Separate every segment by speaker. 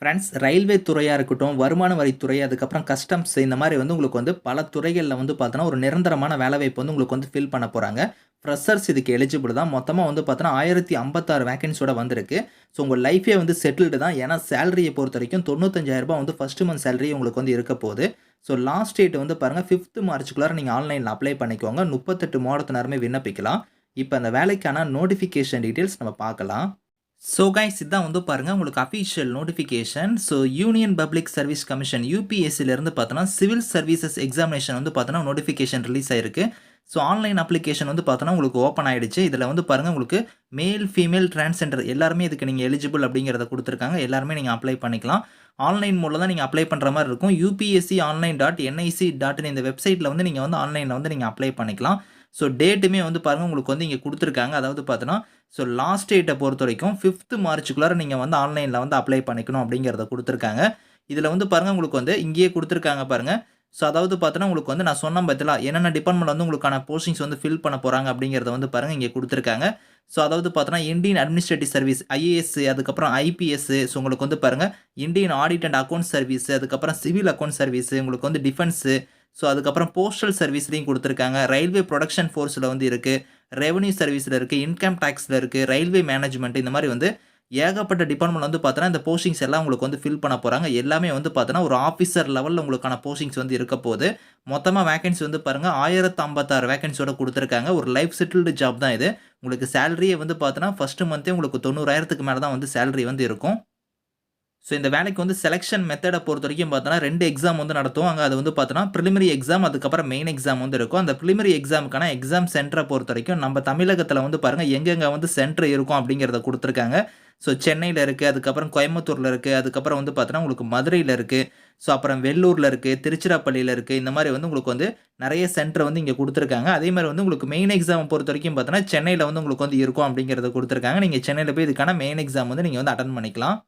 Speaker 1: Friends railway துறையாக இருக்கட்டும் வருமான வரித்துறை அதுக்கப்புறம் கஸ்டம்ஸ் இந்த மாதிரி வந்து உங்களுக்கு வந்து பல துறைகளில் வந்து பார்த்தோன்னா ஒரு நிரந்தரமான வேலைவாய்ப்பு வந்து உங்களுக்கு வந்து ஃபில் பண்ண போகிறாங்க ஃப்ரெஷர்ஸ் இதுக்கு எலிஜிபிள் தான். மொத்தமாக வந்து பார்த்தோன்னா ஆயிரத்தி ஐம்பத்தாறு வேகன்ஸோட வந்திருக்கு. ஸோ உங்கள் லைஃபே வந்து செட்டில்டு தான். ஏன்னா சேலரியை பொறுத்த வரைக்கும் தொண்ணூத்தஞ்சாயிரரூபா வந்து ஃபஸ்ட்டு மந்த் சேலரி உங்களுக்கு வந்து இருக்க போகுது. ஸோ லாஸ்ட் டேட் வந்து பாருங்கள் ஃபிஃப்த் மார்ச்சுக்குள்ளார நீங்கள் ஆன்லைனில் அப்ளை பண்ணிக்கோங்க. முப்பத்தெட்டு மாதத்தினருமே விண்ணப்பிக்கலாம். இப்போ அந்த வேலைக்கான நோட்டிஃபிகேஷன் டீட்டெயில்ஸ் நம்ம பார்க்கலாம். ஸோ கைஸ் இதான் வந்து பாருங்கள் உங்களுக்கு official notification so Union Public Service Commission யூபிஎஸ்சிலேருந்து பார்த்தோன்னா சிவில் சர்வீசஸ் எக்ஸாமினேஷன் வந்து பார்த்தோன்னா நோட்டிஃபிகேஷன் ரிலீஸ் ஆயிருக்கு. ஸோ ஆன்லைன் அப்ளிகேஷன் வந்து பார்த்தோன்னா உங்களுக்கு ஓப்பன் ஆகிடுச்சு இதில் வந்து பாருங்கள் உங்களுக்கு மேல் ஃபீமேல் டிரான்ஸ்ஜெண்டர் எல்லாருமே இதுக்கு நீங்கள் எலிஜிபிள் அப்படிங்கிறத கொடுத்துருக்காங்க. எல்லாருமே நீங்கள் அப்ளை பண்ணிக்கலாம். ஆன்லைன் மூலம் தான் நீங்கள் அப்ளை பண்ணுற மாதிரி இருக்கும். UPSC online dot NIC dot இந்த வெப்சைட்டில் வந்து நீங்கள் வந்து ஆன்லைனில் வந்து நீங்கள் அப்ளை பண்ணிக்கலாம். ஸோ டேட்டுமே வந்து பாருங்கள் உங்களுக்கு வந்து இங்கே கொடுத்துருக்காங்க. அதாவது பார்த்தோன்னா ஸோ லாஸ்ட் டேட்டை பொறுத்த வரைக்கும் ஃபிஃப்த்து மார்ச்சுக்குள்ளார நீங்கள் வந்து ஆன்லைனில் வந்து அப்ளை பண்ணிக்கணும் அப்படிங்கிறத கொடுத்துருக்காங்க. இதில் வந்து பாருங்கள் உங்களுக்கு வந்து இங்கேயே கொடுத்துருக்காங்க பாருங்கள் ஸோ அதாவது பார்த்தோன்னா உங்களுக்கு வந்து நான் சொன்ன பத்திலா என்னென்ன டிபார்ட்மெண்ட் வந்து உங்களுக்கான போஸ்டிங்ஸ் வந்து ஃபில் பண்ண போகிறாங்க அப்படிங்கிறத வந்து பாருங்கள் இங்கே கொடுத்துருக்காங்க. ஸோ அதாவது பார்த்தோன்னா இந்தியன் அட்மினிஸ்ட்ரேட்டிவ் சர்வீஸ் ஐஏஎஸ் அதுக்கப்புறம் ஐபிஎஸ் ஸோ உங்களுக்கு வந்து பாருங்கள் Indian audit and account service அதுக்கப்புறம் சிவில் அக்கௌண்ட் சர்வீஸ் உங்களுக்கு வந்து டிஃபென்ஸு ஸோ அதுக்கப்புறம் போஸ்டல் சர்வீஸ்லையும் கொடுத்துருக்காங்க. ரயில்வே ப்ரொடக்ஷன் ஃபோர்ஸில் வந்து இருக்குது ரெவன்யூ சர்வீஸில் இருக்குது இன்கம் டேக்ஸில் இருக்குது ரயில்வே மேனேஜ்மெண்ட் இந்த மாதிரி வந்து ஏகப்பட்ட டிபார்ட்மெண்ட் வந்து பார்த்தோன்னா இந்த போஸ்டிங்ஸ் எல்லாம் உங்களுக்கு வந்து ஃபில் பண்ண போகிறாங்க எல்லாமே வந்து பார்த்தோன்னா ஒரு ஆஃபீஸர் லெவலில் உங்களுக்கான போஸ்டிங்ஸ் வந்து இருக்க போகுது. மொத்தமாக வேகன்சி வந்து பாருங்கள் ஆயிரத்து ஐம்பத்தாறு வேகன்சியோட கொடுத்துருக்காங்க. ஒரு லைஃப் செட்டில்டு ஜாப் தான் இது. உங்களுக்கு சேலரியே வந்து பார்த்தோன்னா ஃபஸ்ட்டு மந்த்தே உங்களுக்கு தொண்ணூறாயிரத்துக்கு மேலே தான் வந்து சேலரி வந்து இருக்கும். ஸோ இந்த வேலைக்கு வந்து செலெக்ஷன் மெத்தடை பொறுத்த வரைக்கும் பார்த்தோன்னா ரெண்டு எக்ஸாம் வந்து நடத்துவாங்க அங்கே அது வந்து பார்த்தோன்னா ப்ரிலிமரி எக்ஸாம் அதுக்கப்புறம் மெயின் எக்ஸாம் வந்து இருக்கும். அந்த ப்ரிலிமரி எக்ஸாமுக்கான எக்ஸாம் சென்டரை பொறுத்த வரைக்கும் நம்ம தமிழகத்தில் வந்து பாருங்கள் எங்கெங்கே வந்து சென்டர் இருக்கும் அப்படிங்கிறத கொடுத்துருக்காங்க. ஸோ சென்னையில் இருக்குது அதுக்கப்புறம் கோயம்புத்தூரில் இருக்குது அதுக்கப்புறம் வந்து பார்த்தோன்னா உங்களுக்கு மதுரையில் இருக்குது ஸோ அப்புறம் வெள்ளூரில் இருக்குது திருச்சிராப்பள்ளியில் இருக்குது இந்த மாதிரி வந்து உங்களுக்கு வந்து நிறைய சென்டர் வந்து இங்கே கொடுத்துருக்காங்க. அதே மாதிரி வந்து உங்களுக்கு மெயின் எக்ஸாம் பொறுத்த வரைக்கும் பார்த்தோன்னா சென்னையில் வந்து உங்களுக்கு வந்து இருக்கும் அப்படிங்கிறத கொடுத்துருக்காங்க. நீங்கள் சென்னையில் போய் இதுக்கான மெயின் எக்ஸாம் வந்து நீங்கள் வந்து அட்டன் பண்ணிக்கலாம்.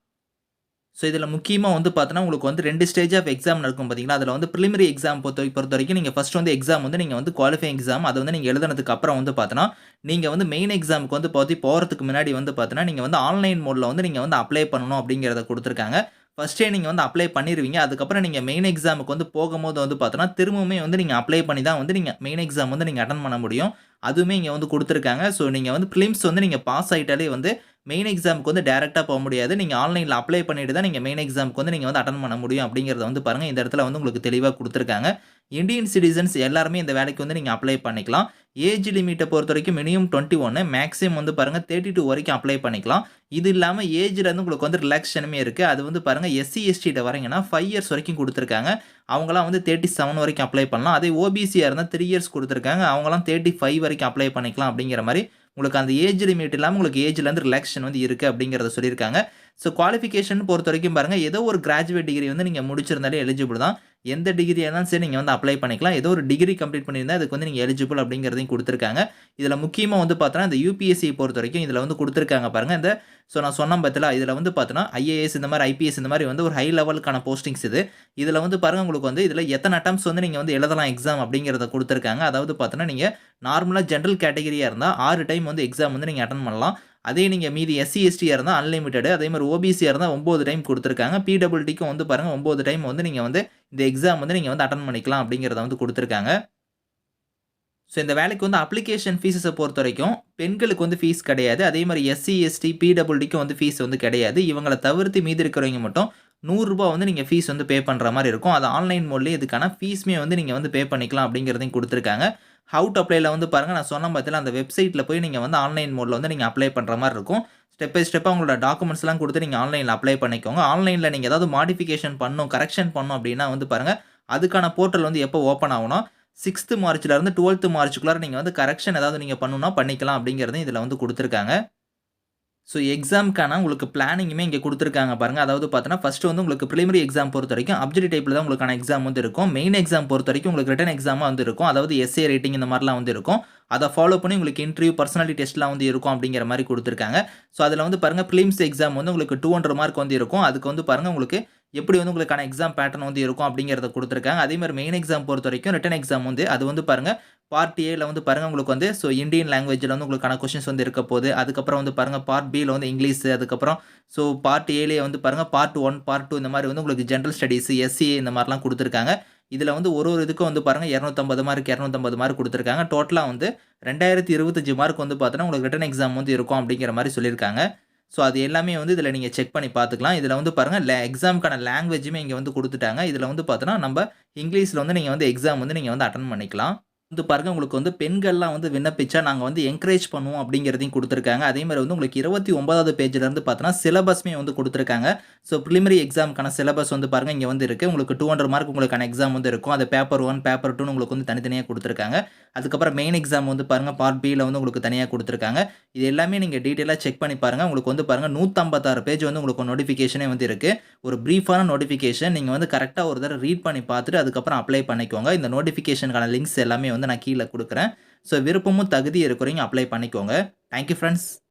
Speaker 1: ஸோ இதில் முக்கியமாக வந்து பார்த்தோன்னா உங்களுக்கு வந்து ரெண்டு ஸ்டேஜ் ஆஃப் எக்ஸாம் நடக்கும் பார்த்தீங்களா அதில் வந்து ப்ரிலிமரி எக்ஸாம் பொறுத்த பொறுத்த வரைக்கும் நீங்கள் ஃபஸ்ட் வந்து எக்ஸாம் வந்து நீங்கள் வந்து குவாலிஃபை எக்ஸாம் அதை வந்து நீங்கள் எழுதுனதுக்கு அப்புறம் வந்து பார்த்தோன்னா நீங்கள் வந்து மெயின் எக்ஸாமுக்கு வந்து பார்த்து போகிறதுக்கு முன்னாடி வந்து பார்த்தோன்னா நீங்கள் வந்து ஆன்லைன் மோடில் வந்து நீங்கள் வந்து அப்ளை பண்ணணும் அப்படிங்கிறத கொடுத்துருக்காங்க. ஃபஸ்ட்டே நீங்கள் வந்து அப்ளை பண்ணிடுவீங்க அதுக்கப்புறம் நீங்கள் மெயின் எக்ஸாமுக்கு வந்து போகும்போது வந்து பார்த்தோன்னா திரும்பவுமே வந்து நீங்கள் அப்ளை பண்ணி தான் வந்து நீங்கள் மெயின் எக்ஸாம் வந்து நீங்கள் அட்டன் பண்ண முடியும். அதுவுமே இங்கே வந்து கொடுத்துருக்காங்க. ஸோ நீங்கள் வந்து ப்ளிம்ஸ் வந்து நீங்கள் பாஸ் ஆகிட்டாலே வந்து மெயின் எக்ஸாமுக்கு வந்து டேரெக்டாக போக முடியாது. நீங்கள் ஆன்லைனில் அப்ளை பண்ணிட்டு தான் நீங்கள் மெயின் எக்ஸாமுக்கு வந்து நீங்கள் வந்து அட்டன் பண்ண முடியும் அப்படிங்கிறத வந்து பாருங்கள் இந்த இடத்துல வந்து உங்களுக்கு தெளிவாக கொடுத்துருக்காங்க. இந்தியன் சிட்டிசன்ஸ் எல்லாருமே இந்த வேலைக்கு வந்து நீங்கள் அப்ளை பண்ணிக்கலாம். ஏஜ் லிமிட்டை பொறுத்த வரைக்கும் மினிமம் டுவெண்ட்டி ஒன்று மேக்ஸிமம் வந்து பாருங்கள் தேர்ட்டி டூ வரைக்கும் அப்ளை பண்ணிக்கலாம். இது இல்லாமல் ஏஜில் வந்து உங்களுக்கு வந்து ரிலாக்ஷனுமே இருக்குது அது வந்து பாருங்கள் எஸ்சி எஸ்டிகிட்ட வரீங்கன்னா ஃபைவ் இயர்ஸ் வரைக்கும் கொடுத்துருக்காங்க. அவங்களாம் வந்து தேர்ட்டி செவன் வரைக்கும் அப்ளை பண்ணலாம். அதே ஓபிசியாக இருந்தால் த்ரீ இயர்ஸ் கொடுத்துருக்காங்க. அவங்களாம் தேர்ட்டி ஃபைவ் வரைக்கும் அப்ளை பண்ணிக்கலாம் அப்படிங்கிற மாதிரி உங்களுக்கு அந்த ஏஜ் லிமிட் இல்லாமல் உங்களுக்கு ஏஜ்லேருந்து ரிலாக்ஷன் வந்து இருக்குது அப்படிங்கிறத சொல்லியிருக்காங்க. ஸோ குவாலிஃபிகேஷன் பொறுத்த வரைக்கும் பாருங்கள் ஏதோ ஒரு கிராஜுவேட் டிகிரி வந்து நீங்கள் முடிச்சிருந்தாலே எலிஜிபிள் தான். எந்த டிகிரியாக இருந்தாலும் சரி நீங்கள் வந்து அப்ளை பண்ணிக்கலாம். ஏதோ ஒரு டிகிரி கம்ப்ளீட் பண்ணியிருந்தால் அதுக்கு வந்து நீங்கள் எலிஜிபிள் அப்படிங்கிறதையும் கொடுத்துருக்காங்க. இதில் முக்கியமாக வந்து பார்த்தோன்னா இந்த யூபிஎஸ்சி பொறுத்த வரைக்கும் இதில் வந்து கொடுத்துருக்காங்க பாருங்கள் இந்த ஸோ நான் சொன்ன பற்றில இதில் வந்து பார்த்தோன்னா ஐஏஎஸ் இந்த மாதிரி ஐபிஎஸ் இந்த மாதிரி வந்து ஒரு ஹை லெவலுக்கான போஸ்டிங்ஸ் இது. இதில் வந்து பாருங்கள் உங்களுக்கு வந்து இதில் எத்தனை அட்டம்ஸ் வந்து நீங்கள் வந்து எழுதலாம் எக்ஸாம் அப்படிங்கிறத கொடுத்துருக்காங்க. அதாவது பார்த்தோன்னா நீங்கள் நார்மலாக ஜென்ரல் கேட்டகரியாக இருந்தால் ஆறு டைம் வந்து எக்ஸாம் வந்து நீங்கள் அட்டன் பண்ணலாம். அதே நீங்கள் மீதி எஸ்சி எஸ்டியாக இருந்தால் அன்லிமிட்டடு அதே மாதிரி ஓபிசியாக இருந்தால் ஒம்பது டைம் கொடுத்துருக்காங்க. பிடபிள்டிக்கும் வந்து பாருங்கள் ஒம்பது டைம் வந்து நீங்கள் வந்து இந்த எக்ஸாம் வந்து நீங்கள் வந்து அட்டன் பண்ணிக்கலாம் அப்படிங்கிறத வந்து கொடுத்துருக்காங்க. ஸோ இந்த வேலைக்கு வந்து அப்ளிகேஷன் ஃபீஸஸை பொறுத்த வரைக்கும் பெண்களுக்கு வந்து ஃபீஸ் கிடையாது. அதே மாதிரி எஸ்சி எஸ்டி பிடபிள்டிக்கும் வந்து ஃபீஸ் வந்து கிடையாது. இவங்களை தவிர்த்து மீதி இருக்கிறவங்க மட்டும் நூறுரூபா வந்து நீங்கள் ஃபீஸ் வந்து பே பண்ணுற மாதிரி இருக்கும். அது ஆன்லைன் மோட்லேயே இதுக்கான ஃபீஸுமே வந்து நீங்கள் வந்து பே பண்ணிக்கலாம் அப்படிங்கிறதையும் கொடுத்துருக்காங்க. ஹவு டு அப்ளைல வந்து பாருங்கள் நான் சொன்ன பார்த்தீங்கன்னா அந்த வெப்சைட்டில் போய் நீங்கள் வந்து ஆன்லைன் மோடில் வந்து நீங்கள் அப்ளை பண்ணுற மாதிரி இருக்கும். ஸ்டெப் பை ஸ்டெப்பாக உங்களோட டாக்குமெண்ட்ஸ்லாம் கொடுத்து நீங்கள் ஆன்லைனில் அப்ளை பண்ணிக்கோங்க. ஆன்லைனில் நீங்கள் ஏதாவது மாடிஃபிகேஷன் பண்ணும் கரெக்ஷன் பண்ணும் அப்படின்னா வந்து பாருங்கள் அதுக்கான போர்ட்டல் வந்து எப்போ ஓப்பன் ஆகணும் சிக்ஸ்த்து மார்ச்லேருந்து டுவெல்த்து மார்ச்சுக்குள்ளார நீங்கள் வந்து கரெக்ஷன் ஏதாவது நீங்கள் பண்ணணும்னா பண்ணிக்கலாம் அப்படிங்கிறதையும் இதில் வந்து கொடுத்துருக்காங்க. ஸோ எக்ஸாமுக்கான உங்களுக்கு பிளானிங்குமே இங்கே கொடுத்துருக்காங்க பாருங்கள் அதாவது பார்த்தோன்னா ஃபஸ்ட்டு வந்து உங்களுக்கு ப்ரிலிமரி எக்ஸாம் பொறுத்த வரைக்கும் அப்ஜெக்ட் டைப்பில் தான் உங்களுக்கான எக்ஸாம் வந்து இருக்கும். மெயின் எக்ஸாம் பொறுத்த வரைக்கும் உங்களுக்கு ரிட்டன் எக்ஸாமாக வந்து இருக்கும். அதாவது எஸ்ஏ ரேட்டிங் இந்த மாதிரிலாம் வந்து இருக்கும். அதை ஃபாலோ பண்ணி உங்களுக்கு இன்டர்வியூ பர்சனாலிட்டி டெஸ்ட்லாம் வந்து இருக்கும் அப்படிங்கிற மாதிரி கொடுத்துருக்காங்க. ஸோ அதில் வந்து பாருங்கள் ப்ளிம்ஸ் எக்ஸாம் வந்து உங்களுக்கு டூ ஹண்ட்ரட் மார்க் வந்து இருக்கும். அதுக்கு வந்து பாருங்கள் உங்களுக்கு எப்படி வந்து உங்களுக்கான எக்ஸாம் பேட்டர்ன் வந்து இருக்கும் அப்படிங்கிறத கொடுத்துருக்காங்க. அதே மாதிரி மெயின் எக்ஸாம் பொறுத்த வரைக்கும் ரிட்டன் எக்ஸாம் வந்து அது வந்து பாருங்கள் பார்ட் ஏல வந்து பாருங்கள் உங்களுக்கு வந்து ஸோ இந்தியன் லாங்குவேஜில் வந்து உங்களுக்கான கொஷின்ஸ் வந்து இருக்க போகுது. அதுக்கப்புறம் வந்து பாருங்கள் பார்ட் பியில் வந்து இங்கிலீஷ் அதுக்கப்புறம் ஸோ பார்ட் ஏலே வந்து பாருங்கள் பார்ட் ஒன் பார்ட் டூ இந்த மாதிரி வந்து உங்களுக்கு ஜென்ரல் ஸ்டடீஸ் எஸ்சி இந்த மாதிரிலாம் கொடுத்துருக்காங்க. இதில் வந்து ஒரு ஒரு இதுக்கும் வந்து பாருங்கள் இரநூத்தம்பது மார்க் இரநூத்தம்பது மார்க் கொடுத்துருக்காங்க. டோட்டலாக வந்து ரெண்டாயிரத்தி இருபத்தஞ்சு மார்க் வந்து பார்த்தோன்னா உங்களுக்கு ரிட்டன் எக்ஸாம் வந்து இருக்கும் அப்படிங்கிற மாதிரி சொல்லியிருக்காங்க. ஸோ அது எல்லாமே வந்து இதில் நீங்கள் செக் பண்ணி பார்த்துக்கலாம். இதில் வந்து பாருங்கள் லே எக்ஸாமுக்கான லாங்குவேஜுமே இங்கே வந்து கொடுத்துட்டாங்க. இதில் வந்து பார்த்தோன்னா நம்ம இங்கிலீஷில் வந்து நீங்கள் வந்து எக்ஸாம் வந்து நீங்கள் வந்து அட்டன் பண்ணிக்கலாம். வந்து பாருங்கள் உங்களுக்கு வந்து பெண்கள்லாம் வந்து விண்ணப்பிச்சா நாங்கள் வந்து என்கரேஜ் பண்ணுவோம் அப்படிங்கிறதையும் கொடுத்துருக்காங்க. அதே மாதிரி வந்து உங்களுக்கு இருபத்தி ஒன்பதாவது பேஜ்லேருந்து பார்த்தோன்னா சிலபஸ்மே வந்து கொடுத்துருக்காங்க. ஸோ ப்ரிலிமரி எக்ஸாமுக்கான சிலபஸ் வந்து பாருங்கள் இங்கே வந்து இருக்குது உங்களுக்கு டூ ஹண்ட்ரட் மார்க் உங்களுக்கான எக்ஸாம் வந்து இருக்கும். அது பேப்பர் ஒன் பேப்பர் டூன்னு உங்களுக்கு வந்து தனித்தனியாக கொடுத்துருக்காங்க. அதுக்கப்புறம் மெயின் எக்ஸாம் வந்து பாருங்கள் பார்ட் பியில் வந்து உங்களுக்கு தனியாக கொடுத்துருக்காங்க. இது எல்லாமே நீங்கள் டீட்டெயிலாக செக் பண்ணி பாருங்கள் உங்களுக்கு வந்து பாருங்கள் நூற்றம்பத்தாறு பேஜ் வந்து உங்களுக்கு நோட்டிஃபிகேஷனே வந்து இருக்குது ஒரு ப்ரீஃபான நோட்டிஃபிகேஷன் நீங்கள் வந்து கரெக்டாக ஒரு தடவை ரீட் பண்ணி பார்த்துட்டு அதுக்கப்புறம் அப்ளை பண்ணிக்கோங்க. இந்த நோட்டிஃபிகேஷனுக்கான லிங்க்ஸ் எல்லாமே வந்து நான் கீழே கொடுக்குறேன். ஸோ விருப்பமும் தகுதி இருக்கிறவங்க அப்ளை பண்ணிக்கோங்க. Thank you friends